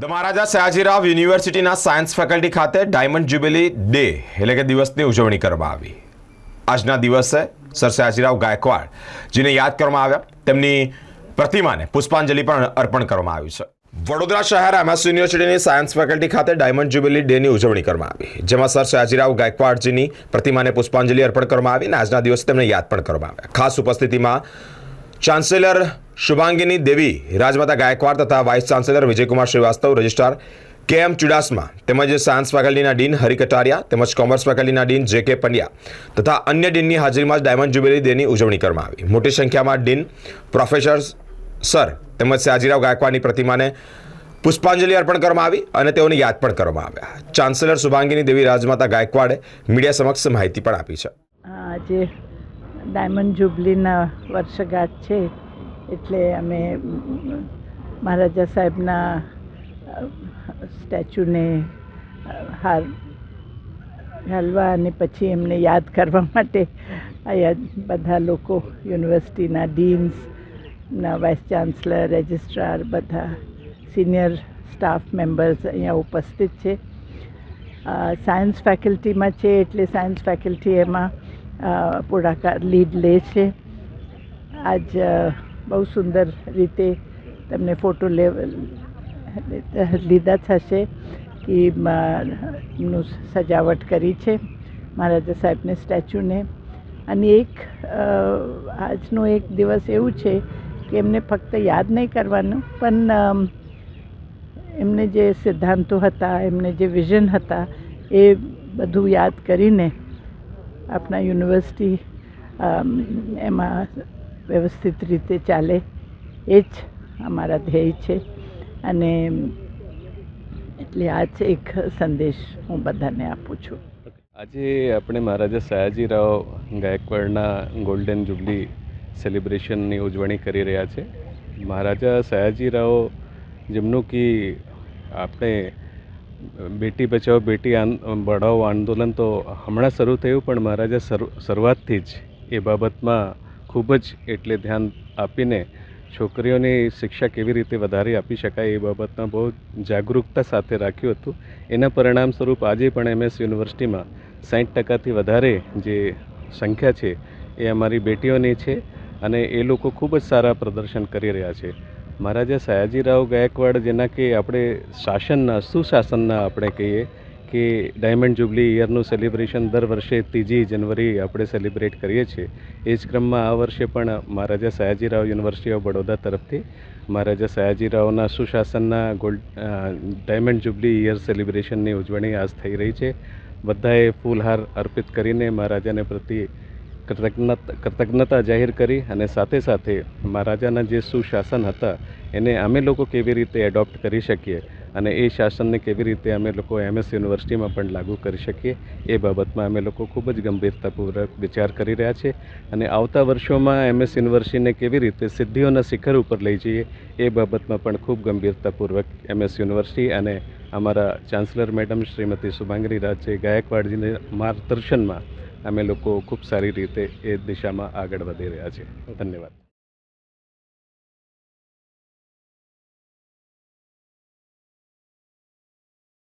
The Maharaja Sayajirao યુનિવર્સિટીના science faculty ખાતે diamond jubilee day એટલે કે દિવસની ઉજવણી કરવામાં આવી. આજના દિવસે સર સયાજીરાવ ગાયકવાડ, જેને યાદ કરવામાં આવ્યા, તેમની પ્રતિમાને પુષ્પાંજલિ પણ અર્પણ કરવામાં આવ્યું છે. વડોદરા શહેર એમએસ યુનિવર્સિટીની સાયન્સ ફેકલ્ટી ખાતે ડાયમંડ જ્યુબિલી ડેની ઉજવણી કરવામાં આવી. જેમાં સર સયાજીરાવ ગાયકવાડજીની પ્રતિમાને પુષ્પાંજલિ અર્પણ કરવામાં આવી અને આજના દિવસે તેમને યાદ પણ કરવામાં આવ્યા. ખાસ ઉપસ્થિતિમાં ચાન્સેલર શુભાંગીની દેવી, રાજમાતા ગાયકવાડ તથા vice chancellor Vijaykumar Shrivastava registrar K M Chudasama તેમજ સાયન્સ ફેકલ્ટીના ડીન હરિ કટારિયા તેમજ કોમર્સ ફેકલ્ટીના ડીન જે કે પંડ્યા તથા અન્ય ડીનની હાજરીમાં જ ડાયમંડ જ્યુબિલી ડેની ઉજવણી કરવામાં આવી. મોટી સંખ્યામાં ડીન પ્રોફેસર સર તેમજ સયાજીરાવ ગાયકવાડની પ્રતિમાને પુષ્પાંજલિ અર્પણ કરવામાં આવી અને તેઓની યાદ પણ કરવામાં આવ્યા. ચાન્સેલર શુભાંગીની દેવી, રાજમાતા ગાયકવાડે મીડિયા સમક્ષ માહિતી પણ આપી છે. આજે ડાયમંડ જુબલીના વર્ષગાંઠ છે, એટલે અમે મહારાજા સાહેબના સ્ટેચ્યુને હાર, હાલવા અને પછી એમને યાદ કરવા માટે અહીંયા બધા લોકો, યુનિવર્સિટીના ડીન્સ, ના વાઇસ ચાન્સલર, રજિસ્ટ્રાર, બધા સિનિયર સ્ટાફ મેમ્બર્સ અહીંયા ઉપસ્થિત છે. સાયન્સ ફેકલ્ટીમાં છે, એટલે સાયન્સ ફેકલ્ટી એમાં અ, લીડ લે છે. આજ બહુ સુંદર રીતે તમને ફોટો લે લીધા થશે કે એમનું સજાવટ કરી છે મહારાજા સાહેબને સ્ટેચ્યુને. અને એક આજનો એક દિવસ એવું છે કે એમને ફક્ત યાદ નહીં કરવાનું પણ એમને જે સિદ્ધાંતો હતા એમને જે વિઝન હતા એ બધું યાદ કરીને આપણા યુનિવર્સિટી એમાં વ્યવસ્થિત રીતે ચાલે. એ જ અમારા ધ્યેય છે. અને એટલે આ જ એક સંદેશ હું બધાને આપું છું. આજે આપણે મહારાજા સયાજીરાવ ગાયકવાડના ગોલ્ડન જુબલી સેલિબ્રેશનની ઉજવણી કરી રહ્યા છે. મહારાજા સયાજીરાવ જેમનું કે આપણે બેટી બચાવો, બેટી પઢાઓ આંદોલન તો હમણાં શરૂ થયું, પણ મહારાજા શરૂ, શરૂઆતથી જ એ બાબતમાં ખૂબ જ એટલે ધ્યાન આપીને છોકરીઓની શિક્ષા કેવી રીતે વધારે આપી શકાય એ બાબતમાં બહુ જાગૃતતા સાથે રાખ્યું હતું. એના પરિણામ સ્વરૂપ આજે પણ એમએસ યુનિવર્સિટીમાં સાઠ ટકાથી વધારે જે સંખ્યા છે એ અમારી બેટીઓની છે અને એ લોકો ખૂબ જ સારા પ્રદર્શન કરી રહ્યા છે. મહારાજા સયાજીરાવ ગાયકવાડ, જેના કે આપણે શાસનના, સુશાસનના આપણે કહીએ કે ડાયમંડ જુબલી યરનું સેલિબ્રેશન દર વર્ષે ત્રીજી જનવરી આપણે સેલિબ્રેટ કરીએ છીએ. એ જ ક્રમમાં આ વર્ષે પણ મહારાજા સયાજીરાવ યુનિવર્સિટી ઓફ બડોદા તરફથી મહારાજા સયાજીરાવના સુશાસનના ગોલ્ડ ડાયમંડ જુબલી યર સેલિબ્રેશનની ઉજવણી આજ થઈ રહી છે. બધાએ ફૂલહાર અર્પિત કરીને મહારાજાને પ્રતિ કૃતજ્ઞત કૃતજ્ઞતા જાહેર કરી અને સાથે સાથે મહારાજાના જે સુશાસન હતા, એને અમે લોકો કેવી રીતે એડોપ્ટ કરી શકીએ અને એ શાસનને કેવી રીતે અમે લોકો એમએસ યુનિવર્સિટીમાં પણ લાગુ કરી શકીએ, એ બાબતમાં અમે લોકો ખૂબ જ ગંભીરતાપૂર્વક વિચાર કરી રહ્યા છે અને આવતા વર્ષોમાં એમએસ યુનિવર્સિટીને કેવી રીતે સિદ્ધિઓના શિખર ઉપર લઈ જઈએ, એ બાબતમાં પણ ખૂબ ગંભીરતાપૂર્વક એમએસ યુનિવર્સિટી અને અમારા ચાન્સલર મેડમ શ્રીમતી શુભાંગરી રાજે ગાયકવાડજીના માર્ગદર્શનમાં અમે લોકો ખૂબ સારી રીતે એ દિશામાં આગળ વધી રહ્યા છીએ. ધન્યવાદ.